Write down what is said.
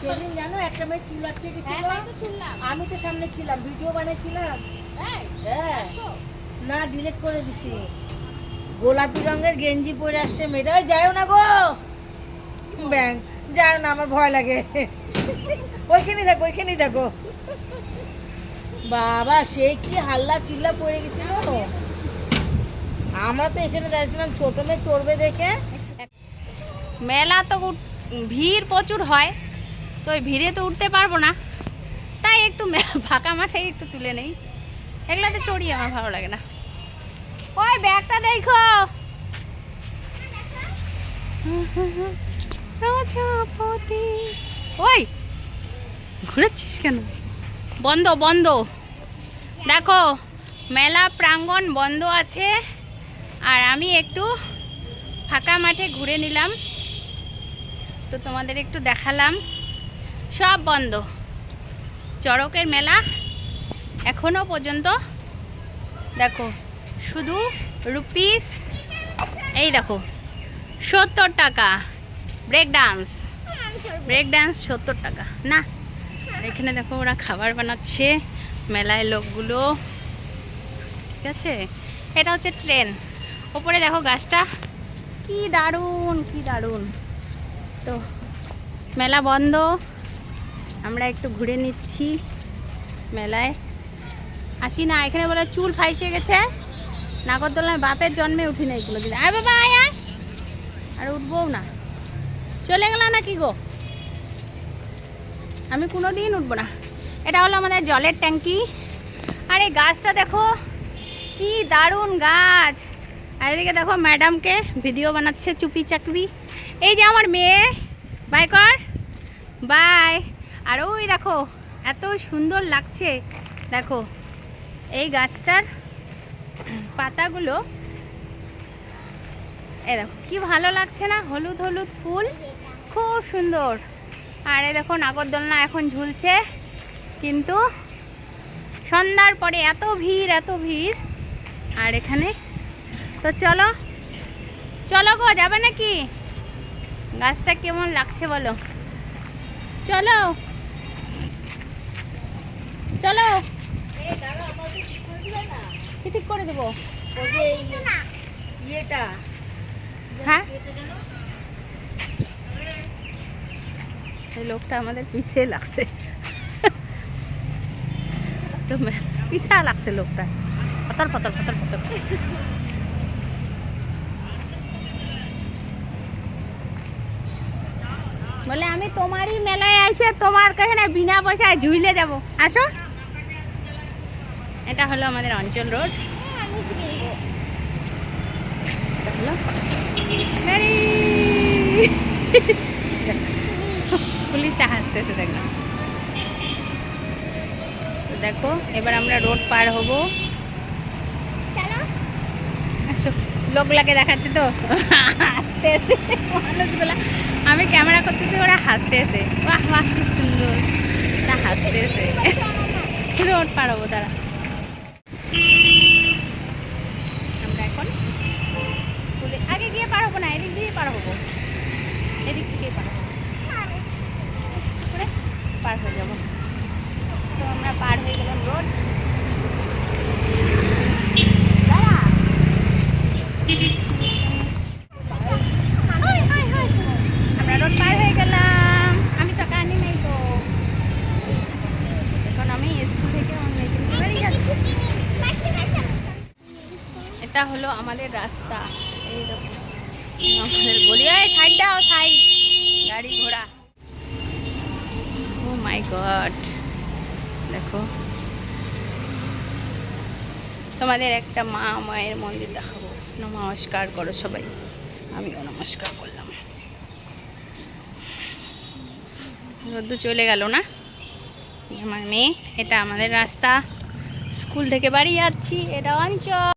সেদিন জানো একটা মেয়ে চুল আটকে হ্যাঁ গেছিল শুনলাম। আমি তো সামনে ছিলাম ভিডিও বানিয়েছিলাম। হ্যাঁ। হ্যাঁ না ডিলিট করে দিছি। গোলাপি রঙের গেঞ্জি পরে আসছে মেয়েটা। ওই যাও না গো। ব্যাংক যাও না আমার ভয় লাগে। ওইখানেই থাকো ওইখানেই থাকো। বাবা সে কি হাল্লা চিল্লা পড়ে গেছিল? আমরা তো এখানে দাঁড়িয়েছিলাম ছোট মেয়ে চড়বে দেখে। মেলা তো ভিড় প্রচুর হয়, তো ওই ভিড়ে তো উঠতে পারব না। তাই একটু ফাঁকা মাঠে একটু তুলে নেই। এগুলোতে চড়ি আমার ভালো লাগে না। ওই ব্যাগটা দেখো। প্রজাপতি ওই, ঘুরেছিস কেন? বন্ধ বন্ধ। দেখো, মেলা প্রাঙ্গণ বন্ধ আছে। আর আমি একটু ফাঁকা মাঠে ঘুরে নিলাম। তো তোমাদের একটু দেখালাম। সব বন্ধ। চড়কের মেলা এখনও পর্যন্ত। দেখো, শুধু রুপিস, এই দেখো, সত্তর টাকা। Break dance. ব্রেক ডান্স সত্তর টাকা। না, এখানে দেখো ওরা খাবার বানাচ্ছে, মেলায় লোকগুলো। ঠিক আছে? এটা হচ্ছে ট্রেন। ওপরে দেখো গাছটা। কি দারুণ কি দারুণ। তো, মেলা বন্ধ। আমরা একটু ঘুরে নিচ্ছি মেলায়। আসি না, এখানে বলে চুল ফাইসে গেছে। নাগরদোলার বাপের জন্মে উঠি না এগুলো দিন আয় বাবা, আয় আয়। আর উঠবো না। চলে গেল না কি গো? আমি কোনো দিন উঠবো না। এটা হলো আমাদের জলের ট্যাঙ্কি। আর এই গাছটা দেখো, কি দারুণ গাছ। আর এদিকে দেখো ম্যাডামকে ভিডিও বানাচ্ছে চুপি চাকরি। এই যে আমার মেয়ে বাই কর। বাই আর ওই দেখো, এত সুন্দর লাগছে। দেখো, এই গাছটার পাতাগুলো এ দেখো, কি ভালো লাগছে না? হলুদ হলুদ ফুল, খুব সুন্দর। আর এ দেখো, নাগরদোলনা এখন ঝুলছে। কিন্তু সন্ধ্যার পরে এত ভিড় এত ভিড়। আর এখানে তো চলো চলো গো যাবে নাকি? গাছটা কেমন লাগছে বলো। চলো চলো। কি ঠিক করে দেবো? ইয়েটা। হ্যাঁ? লোকটা আমাদের পিছে লাগছে। তো পিছা লাগছে লোকটা। পতর পতর পতর পতর বলে, আমি তোমারই মেলায় এসে তোমার কাছে বিনা পয়সায় ঝুইলে যাব। আসো। এটা হলো আমাদের অঞ্চল রোড। পুলিশটা হাসতেছে দেখো তো দেখো, এবার আমরা রোড পার হব। আসো। লোকগুলাকে দেখাচ্ছে তো। মানুষগুলা আমি ক্যামেরা করতেছে ওরা হাসতেছে। বাহ বাহ কি সুন্দর। হাসতেছে। হাসতে পারব তারা আমরা এখন স্কুলে আগে গিয়ে পার হব না এদিক দিয়ে পার হব এদিক থেকে পার হব করে পার হয়ে যাব তো আমরা পার হয়ে গেলাম রোড আমরা রোড পার হয়ে গেলাম আমি তো কানি নাই তো এখন আমি স্কুল থেকে অন্য বেরিয়ে যাচ্ছি এটা হলো আমাদের রাস্তা। আমাদের গলি এই সাইড দাও, সাইড। গাড়ি ঘোড়া। ও মাই গড দেখো। তোমাদের একটা মা, মায়ের মন্দির দেখাবো। নমস্কার করো সবাই। আমিও নমস্কার করলাম। রোদ্দু চলে গেল না? আমার মেয়ে, এটা আমাদের রাস্তা। স্কুল থেকে বাড়ি যাচ্ছি, এটা অঞ্চল।